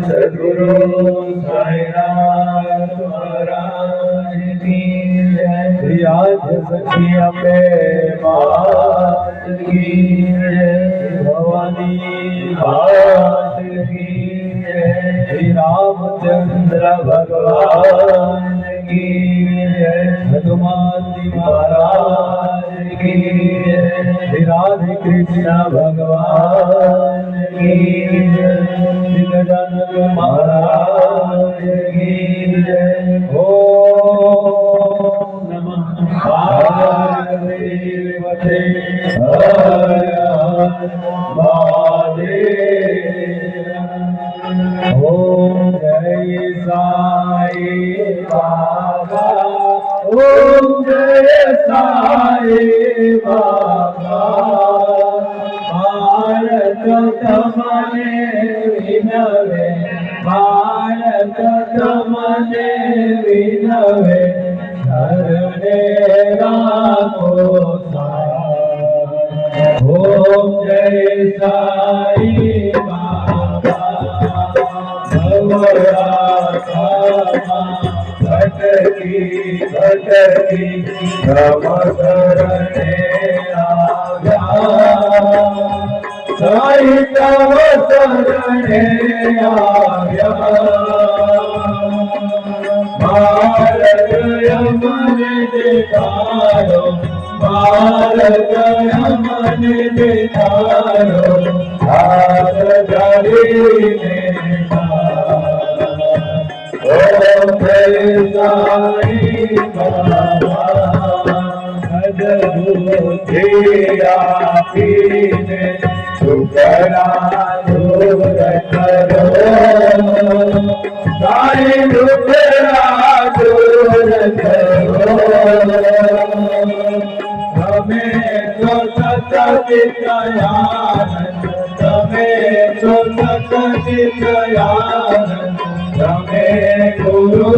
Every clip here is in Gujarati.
સદગુરુ સાઈનાથ મહારાજ કી જય યાદ સખી અંબે માત કી જય ભવાની માત કી જય શ્રી રામચંદ્ર ભગવાન કી જય મહારાજ राधे कृष्ण भगवान् शिवदु महाराजीर ओ नमः। पार्वती हर हर। તમને વિનવે શરણે રાખો. ઓમ જય સાઈ ભટકી ભટકી ભવશરણે આવ્યા સાઈ તવ શરણે ભારત યમને દેખાડો ભારત યમને દેખાડો હાથ ધરીને ઓમ સાઈ બાબા અદભુત આપીને શુકરા દૂર કરો સાઈ દુખરા સતત તમે તો સતત તમે ગુરુ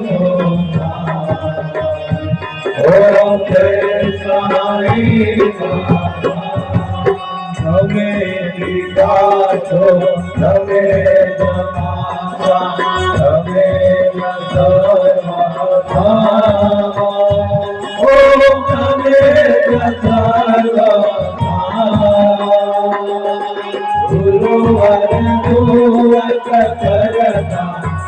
છો ઓમ જય તમે છો તમે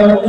Oh,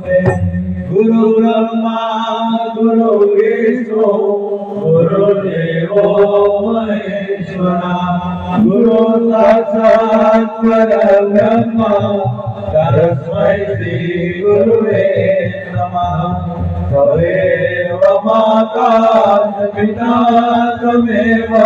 Guru Brahma, Guru Vishnu, Guru Devo Maheshwara, Guru Satsat Parabrahma, Tarasmai Sri Guru Vetrama, Tave Vamata, Pita Tameva,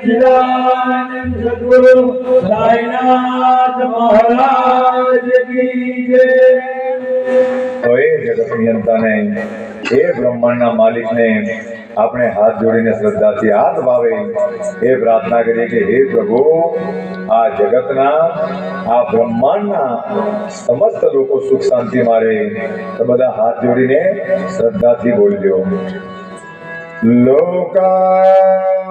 Shri સચ્ચિદાનંદ સદગુરુ સાઈનાથ મહારાજ કી એ જગત નિયંતાને એ બ્રહ્માંડના માલિકને આપણે હાથ જોડીને શ્રદ્ધાથી હાથ ભાવે એ પ્રાર્થના કરીએ કે હે પ્રભુ, આ જગતના, આ બ્રહ્માંડના સમસ્ત લોકો સુખ શાંતિ મારે, તો બધા હાથ જોડીને શ્રદ્ધાથી બોલજો. લોકા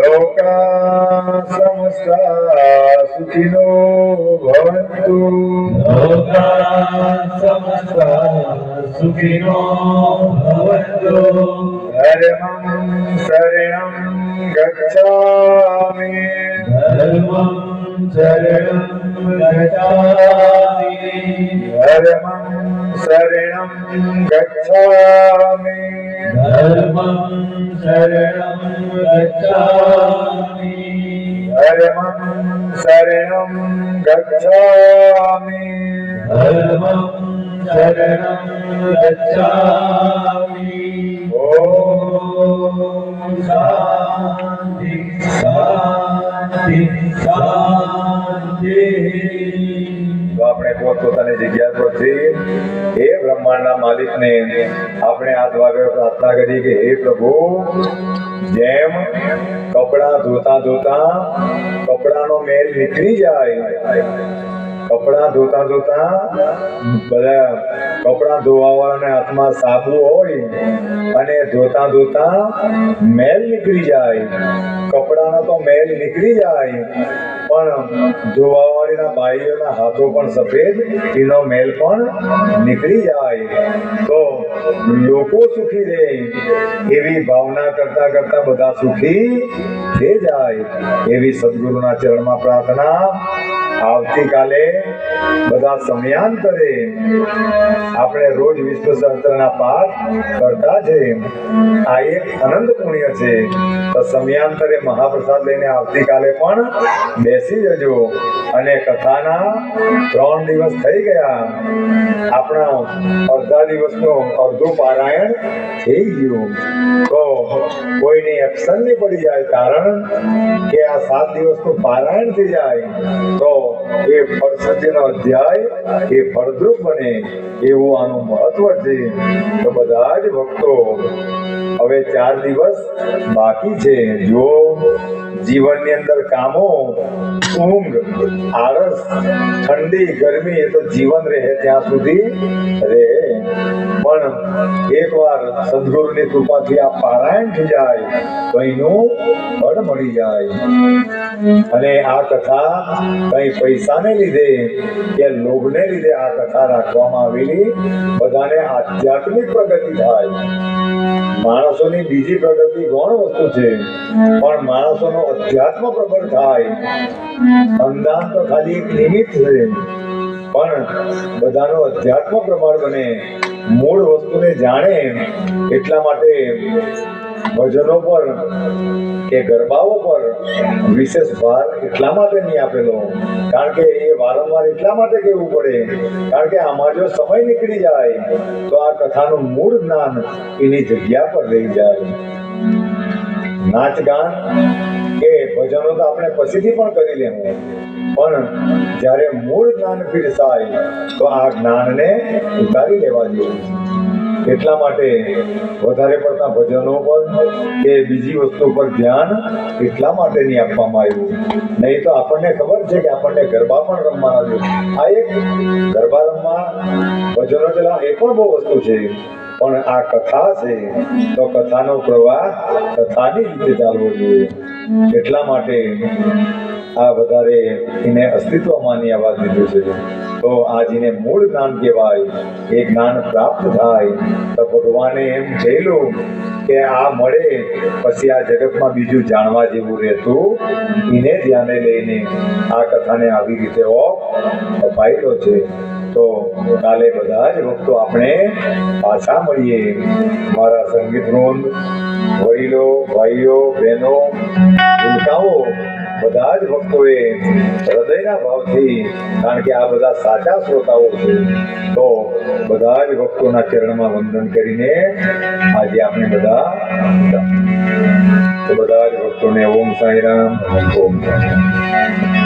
લોકા સમસ્તા સુખિનો ભવંતુ લોકા સમસ્તા સુખિનો ભવન્તુ ધર્મં શરણં ગચ્છામિ ધર્મં શરણં ગચ્છામિ ધર્મં શરણં ગચ્છામિ ધર્મં શરણં ગચ્છામિ ધર્મં શરણં ગચ્છામિ ધર્મં શરણં ગચ્છામિ ઓમ શાંતિ શાંતિ શાંતિ પોતપોતાની જગ્યા પર જઈએ હે બ્રહ્માંડના માલિકને આપણે આ દ્વારા પ્રાર્થના કરી કે હે પ્રભુ, જેમ કપડાં ધોતા ધોતા કપડાનો મેલ નીકળી જાય, કપડાં ધોતા ધોતા બધા કપડાં ધોવા વાળાના હાથમાં સાબુ હોય અને ધોતા ધોતા મેલ નીકળી જાય. કપડાનો તો મેલ નીકળી જાય. પણ ધોવાવાળીના ભાઈઓના હાથો પણ સફેદ, એનો મેલ પણ નીકળી જાય. તો લોકો સુખી રહે, એવી ભાવના કરતા કરતા બધા સુખી થઈ જાય. એવી સદગુરુના ચરણમાં પ્રાર્થના આવતીકાલે બધા સમયાંતરે આપણે રોજ વિશ્વ સહસ્ત્રના પાઠ કરતા છે આ એક અનંત પુણ્ય છે. તો સમયાંતરે મહાપ્રસાદ લઈને આવતીકાલે પણ બેસી જજો. અને કથાના ત્રણ દિવસ થઈ ગયા. આપણા અડધા દિવસનું અડધું પારાયણ થઈ ગયું. તો કોઈની એક્શન નહીં પડી જાય. કારણ કે આ સાત દિવસનું પારાયણ થઈ જાય. તો એ ફળશ્રુતિનો અધ્યાય, એ ફળદ્રુપ બને, એવું આનું મહત્વ છે. તો બધા જ ભક્તો હવે ચાર દિવસ બાકી છે. જો જીવનની અંદર કામો, ઊંઘ, આળસ, ઠંડી, ગરમી એ તો જીવન રહે ત્યાં સુધી રહે. પણ એકવાર સદગુરુની કૃપાથી આ પારાયણ થઈ જાય, તો એનું ફળ મળી જાય. અને આ કથા કઈ પૈસાને લીધે કે લોભને લીધે આ કથા રાખવામાં આવેલી, બધાને આધ્યાત્મિક પ્રગતિ થાય. માણસોની બીજી પ્રગતિ ગૌણ વસ્તુ છે. પણ માણસોનો અધ્યાત્મ પ્રબળ થાય. અંદાન તો ખાલી એક નિમિત્ત છે. પણ બધાનો અધ્યાત્મ પ્રબળ બને. મૂળ વસ્તુને જાણે એટલા માટે ભજનો પર, કે ગરબાઓ પર વિશેષ ભાર એટલા માટે નહીં આપેલો? કારણ કે એ વારંવાર એટલા માટે કહેવું પડે. કારણ કે આમાં જો સમય નીકળી જાય, તો આ કથાનું મૂળ જ્ઞાન એની જગ્યા પર રહી જાય. નાચ ગાન કે ભજનો તો આપણે પછીથી પણ કરી લેવું. પણ જ્યારે મૂળ જ્ઞાન પીરસાય તો આ જ્ઞાનને ઉતારી લેવા જેવું છે. એટલા માટે વધારે પડતા ભજનો પર કે બીજી વસ્તુ પર ધ્યાન એટલા માટે નહીં આપવામાં આવ્યું. નહીં તો આપણને ખબર છે કે આપણને ગરબા પણ રમવાના છે. આ એક ગરબા રમવા ભજનો ચલા એ પણ બહુ વસ્તુ છે. પણ આ કથા છે, તો કથાનો પ્રવાહ કથાની રીતે ચાલવો જોઈએ. એટલા માટે આ વધારે એને અસ્તિત્વમાંની આવાજ લીધું છે. તો આ જેને મૂળ જ્ઞાન કહેવાય. એ જ્ઞાન પ્રાપ્ત થાય તો ભગવાને એમ કહેલું કે આ મળે, પછી આ જગતમાં બીજું જાણવા જેવું રહેતું એને ધ્યાને લઈને આ કથાને આવી રીતે ઓફ અપાયેલો છે. તો કાલે બધા જ ભક્તો આપણે પાછા મળીએ. મારા સંગીત વૃંદ વડીલો, ભાઈઓ, બહેનો. બધા જ ભક્તોએ હૃદયના ભાવથી, કારણ કે આ બધા સાચા શ્રોતાઓ છે, તો બધા જ ભક્તોના ચરણમાં વંદન કરીને આજે આપણે બધા બધા જ ભક્તોને ઓમ સાંઈરામ ઓમ સાંઈરામ